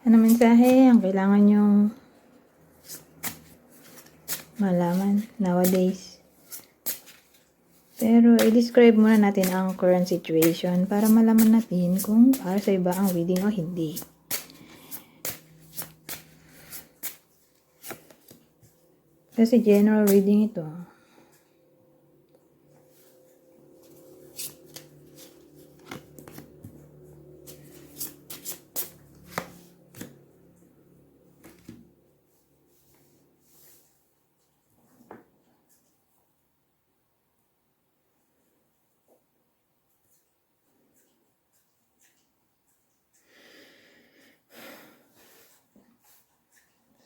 Ano mensahe ang kailangan nyong malaman nowadays? Pero i-describe muna natin ang current situation para malaman natin kung para sa iba ang reading o hindi. Kasi general reading ito.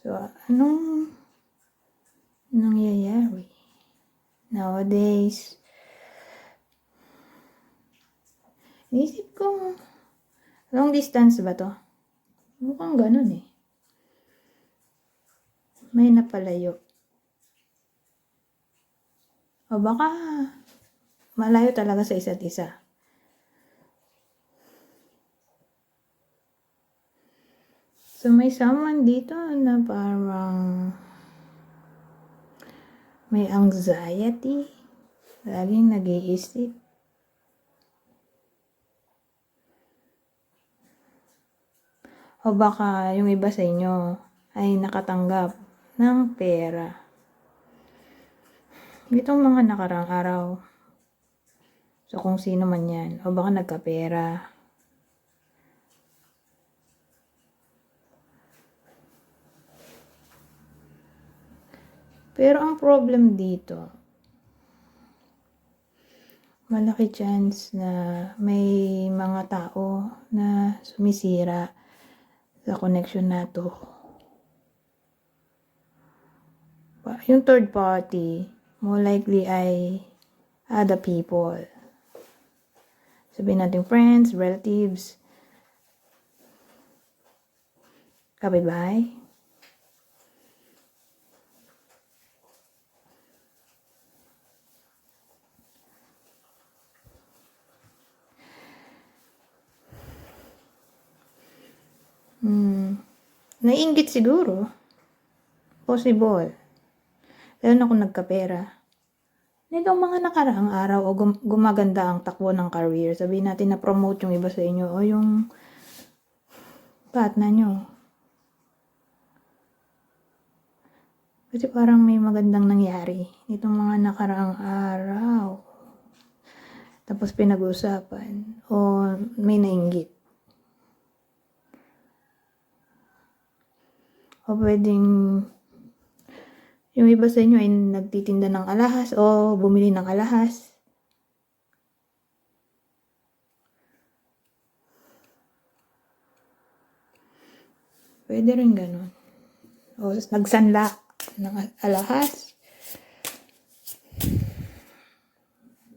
So, anong nangyayari? Nowadays, inisip ko, long distance ba to? Mukhang ganun eh. May napalayo. O baka malayo talaga sa isa't isa. So may someone dito na parang may anxiety. Laging nag-iisip. O baka yung iba sa inyo ay nakatanggap ng pera. Itong mga nakarang araw. So kung sino man yan. O baka nagkapera. Pero ang problem dito, malaki chance na may mga tao na sumisira sa connection na to. Yung third party, more likely ay other people. Sabihin natin friends, relatives, kapitbahay. Hmm. Naiingit siguro. Possible. Lalo na kung nagkapera. Nitong mga nakaraang araw o gum- gumaganda ang takbo ng career, sabihin natin na promote yung iba sa inyo o yung partner nyo. Kasi parang may magandang nangyari nitong mga nakaraang araw. Tapos pinag-uusapan o may nainggit. O pwedeng yung iba sa inyo ay nagtitinda ng alahas o bumili ng alahas. Pwede rin ganun. O nagsanla ng al- alahas.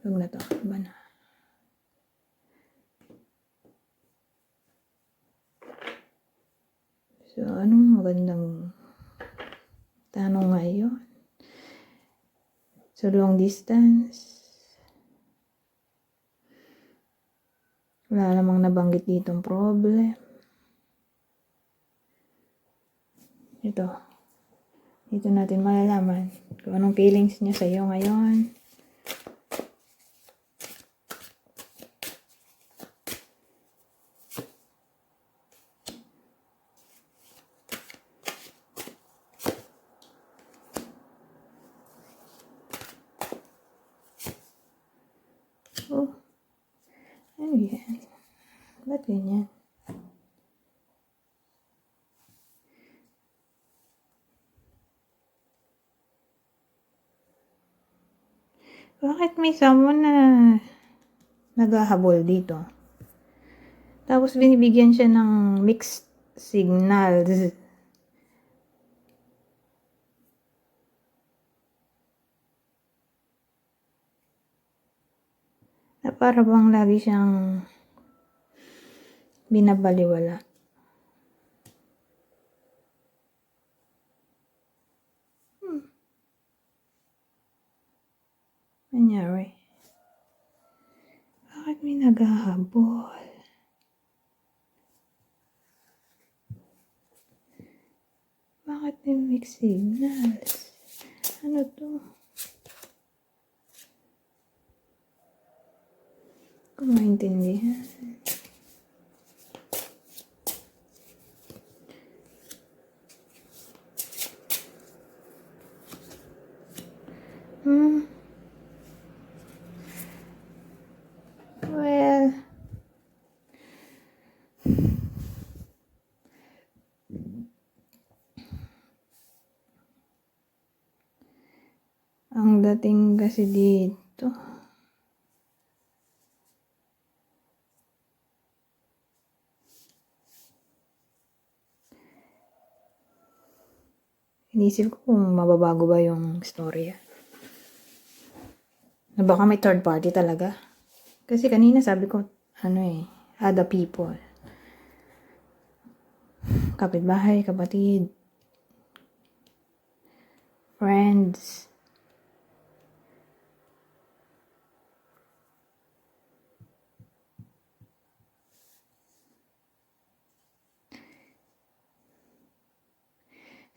Huwag na to. Iba na. So, anong magandang tanong ngayon? So, long distance. Wala namang nabanggit ditong problem. Ito. Dito natin malalaman kung anong feelings niya sa iyo ngayon. Oh. Ano yan? Ba't ganyan? Bakit may someone na naghahabol dito? Tapos binibigyan siya ng mixed signals. Na para bang lagi siyang binabaliwala. Hmm. Nangyari. Bakit may naghahabol? Mixed signals. Ano to? Kung maintindihan. Hmm. Dating kasi dito. Inisip ko kung mababago ba yung storya. Na baka may third party talaga. Kasi kanina sabi ko, ano eh, other people. Kapitbahay, kapatid, friends.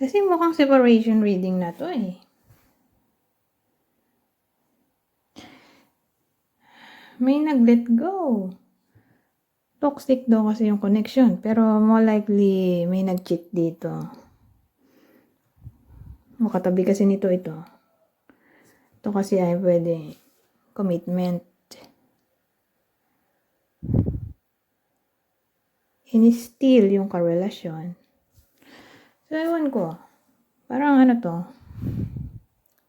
Kasi mukhang separation reading na to eh. May nag-let go. Toxic daw kasi yung connection. Pero more likely, may nag-cheat dito. O katabi kasi nito ito. Ito kasi ay pwede commitment. In-steal yung karelasyon. So, ewan ko. Parang ano to.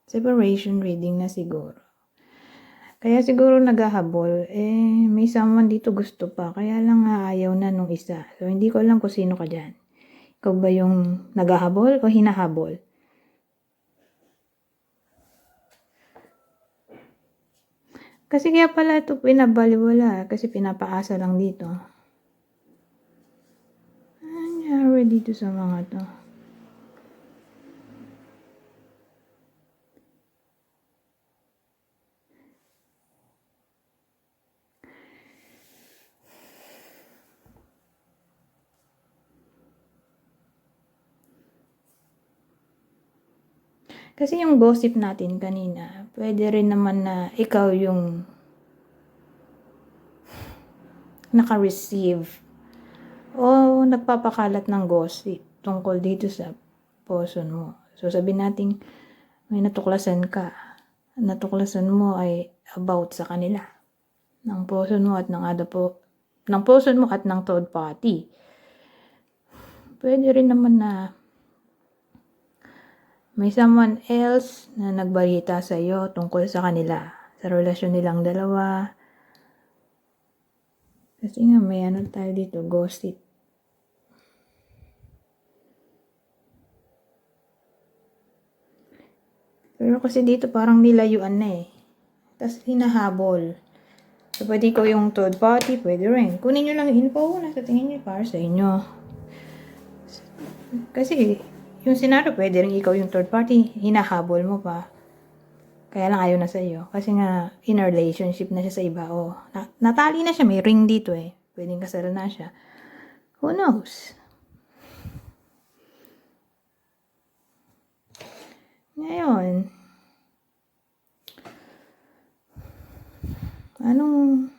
Separation reading na siguro. Kaya siguro naghahabol, eh, may someone dito gusto pa. Kaya lang nga ayaw na nung isa. So, hindi ko alam kung sino ka dyan. Ikaw ba yung naghahabol o hinahabol? Kasi kaya pala ito pinabaliwala. Kasi pinapaasa lang dito. Ano nangyari dito sa mga to? Kasi yung gossip natin kanina, pwede rin naman na ikaw yung naka-receive o nagpapakalat ng gossip tungkol dito sa person mo. So, sabi natin, may natuklasan ka. Natuklasan mo ay about sa kanila. Ng person mo at ng other po, ng person mo at ng third party. Pwede rin naman na may someone else na nagbalita sa iyo tungkol sa kanila, sa relasyon nilang dalawa. Kasi nga may ano tayo dito, gossip. Pero kasi dito parang nilayuan na eh. Tapos hinahabol. So, pwede ko yung third party, pwede rin. Kunin nyo lang yung info na sa tingin nyo para sa inyo. Kasi, yung senaryo, pwede rin ikaw yung third party, hinahabol mo pa. Kaya lang ayaw na sa iyo. Kasi nga, in a relationship na siya sa iba. O, na, natali na siya, may ring dito eh. Pwedeng kasal na siya. Who knows? Ngayon, anong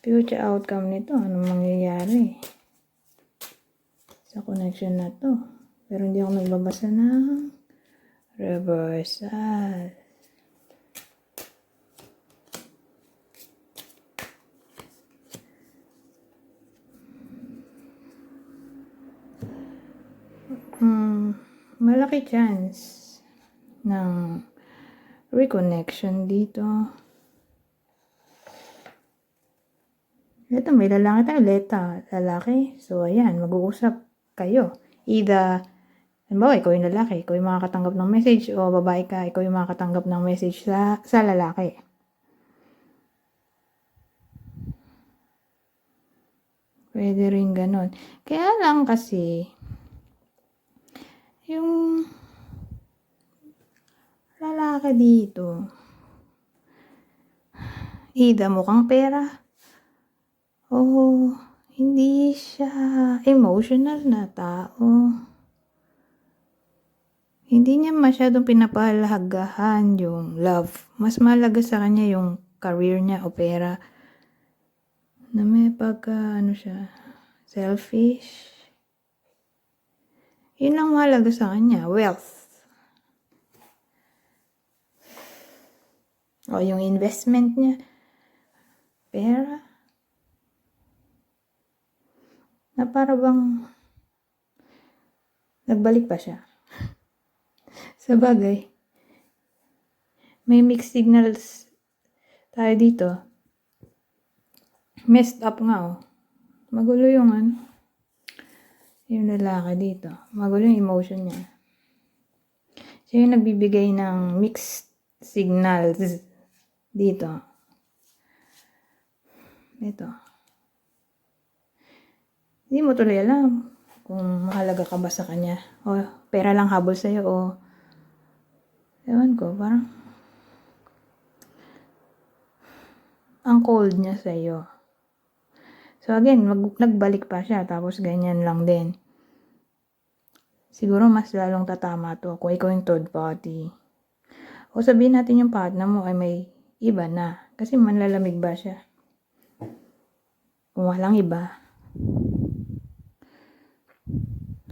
future outcome nito? Anong mangyayari sa connection na to? Pero hindi ako nagbabasa ng reversal. Hmm, malaki chance ng reconnection dito. Ito, may lalaki tayo, leta, lalaki. So, ayan, mag-uusap kayo. Either, halimbawa, ikaw yung lalaki, ikaw yung makakatanggap ng message, o babae ka, ikaw yung makakatanggap ng message sa, sa lalaki. Pwede rin ganun. Kaya lang kasi, yung lalaki dito, either mukhang pera, o hindi siya emotional na tao. Hindi niya masyadong pinapahalagahan yung love. Mas mahalaga sa kanya yung career niya o pera. Na may pagka, ano siya, selfish. Yun lang mahalaga sa kanya, wealth. O yung investment niya, pera. Na para bang nagbalik pa siya. Sa bagay, may mixed signals tayo dito. Messed up nga oh. Magulo yung ano. Yung lalaki dito. Magulo yung emotion niya. Siya yung nagbibigay ng mixed signals dito. Ito. Hindi mo tuloy alam kung mahalaga ka ba sa kanya. O pera lang habol sa'yo o ewan ko, parang ang cold niya sa'yo. So again, mag, nagbalik pa siya tapos ganyan lang din. Siguro mas lalong tatama to kung ikaw yung third party. O sabihin natin yung partner mo ay may iba na. Kasi manlalamig ba siya? Kung walang iba.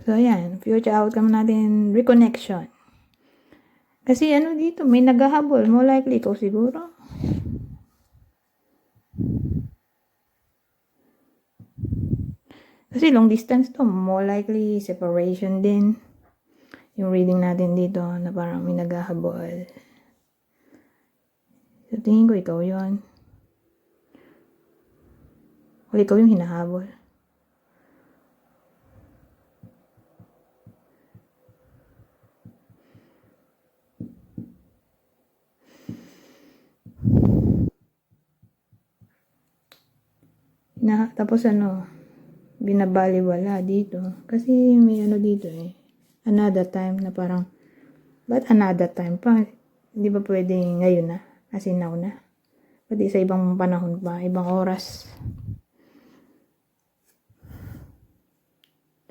So, ayan. Future outcome natin, reconnection. Kasi ano dito, may naghahabol. More likely, ikaw siguro. Kasi long distance to, more likely separation din. Yung reading natin dito na parang may naghahabol. So, tingin ko ikaw yon O ikaw yung hinahabol. Na, tapos ano, binabaliwala dito. Kasi may ano dito eh. Another time na parang, ba't another time pa? Hindi ba pwede ngayon na? As in now na? Pwede sa ibang panahon pa, ibang oras.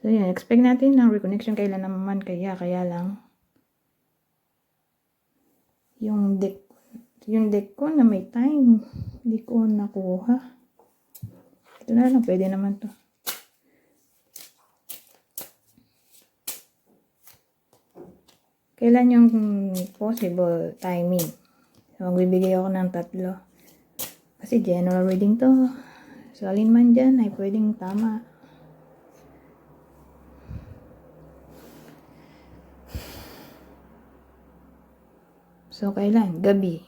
So yan, expect natin ng reconnection kailan naman kaya, kaya lang. Yung deck, yung deck ko na may time, hindi ko nakuha. Ito na lang, pwede naman to. Kailan yung possible timing? So, magbibigay ako ng tatlo. Kasi general reading to. So, alin man dyan ay pwedeng tama. So, kailan? Gabi.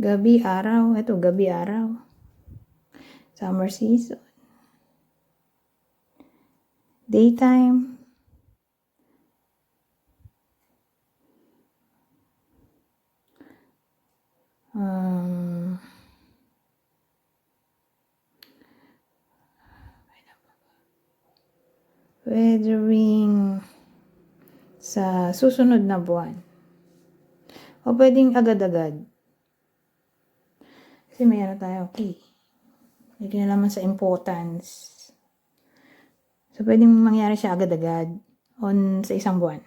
Gabi, araw. Ito, gabi, araw. Summer season. Daytime. Um, weathering sa susunod na buwan. O pwedeng agad-agad. Kasi may ano tayo, okay. May kinalaman sa importance. So, pwedeng mangyari siya agad-agad on sa isang buwan.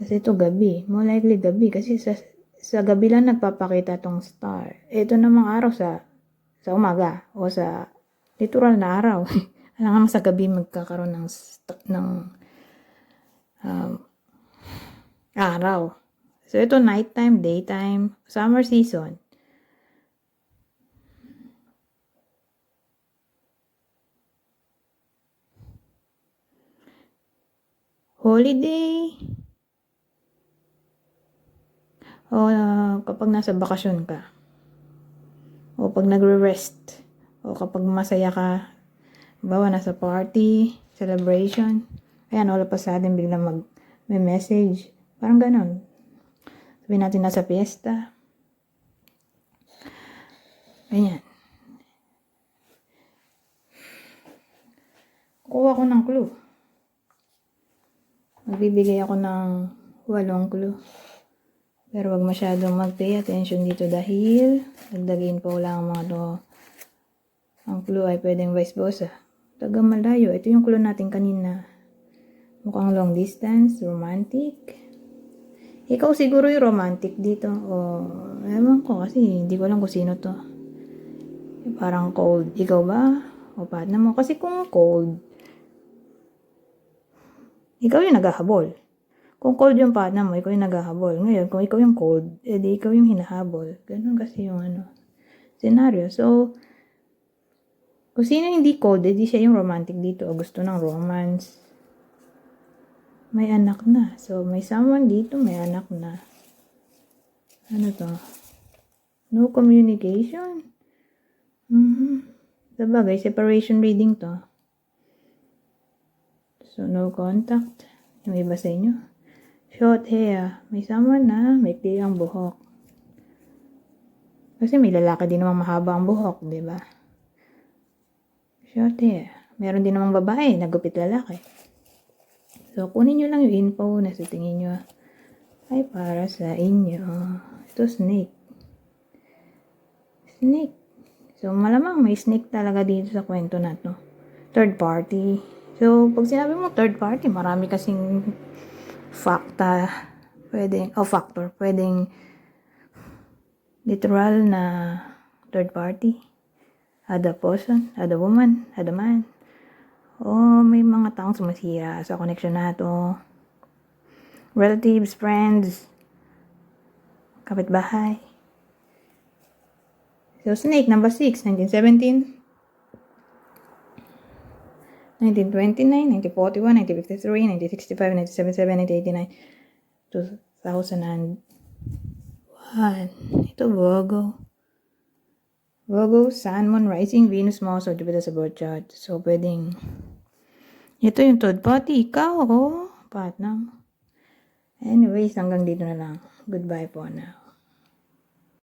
Kasi ito gabi. More likely gabi. Kasi sa, sa gabi lang nagpapakita tong star. Ito namang araw sa sa umaga o sa literal na araw. Alam sa gabi magkakaroon ng ng um, araw. So ito nighttime, daytime, summer season. Holiday. O uh, kapag nasa bakasyon ka. O pag nagre-rest. O kapag masaya ka. Bawa nasa party, celebration. Ayan, wala pa sa atin biglang mag may message. Parang ganon. Sabihin natin nasa fiesta. Ayan. Kukuha ko ng clue. Magbibigay ako ng walong clue. Pero wag masyadong mag-pay attention dito dahil nagdagin po lang mga to Ang clue ay pwedeng vice versa. Taga malayo. Ito yung clue natin kanina. Mukhang long distance, romantic. Ikaw siguro yung romantic dito. O, ewan ko kasi hindi ko alam kung sino to. Parang cold. Ikaw ba? O partner mo? Kasi kung cold, ikaw yung naghahabol. Kung cold yung partner mo, ikaw yung naghahabol. Ngayon, kung ikaw yung cold, edi ikaw yung hinahabol. Ganun kasi yung ano, scenario. So, kung sino hindi cold, edi siya yung romantic dito o gusto ng romance. May anak na. So, may someone dito, may anak na. Ano to? No communication? Mhm. Sabagay, separation reading to. So, no contact. Yung iba sa inyo. Short hair. May someone na may ang buhok. Kasi may lalaki din namang mahaba ang buhok, di ba? Short hair. Meron din namang babae, nagupit lalaki. So, kunin nyo lang yung info na sa tingin nyo ay para sa inyo. Ito, snake. Snake. So, malamang may snake talaga dito sa kwento na to. Third party. So, pag sinabi mo third party, marami kasing fakta, pwedeng, o factor, pwedeng literal na third party. Ada person, ada woman, ada man. O may mga taong sumasira sa connection na to. Relatives, friends, kapitbahay. So, Snake, number 6, 1917. 1929, 1941, 1953, 1965, 1977, 1989, 2001. Ito, Virgo. Virgo, Sun, Moon, Rising, Venus, Mars, o Jupiter sa birth chart. So, pwedeng... Ito yung third party. Ikaw, oh. Partner. Anyways, hanggang dito na lang. Goodbye po now.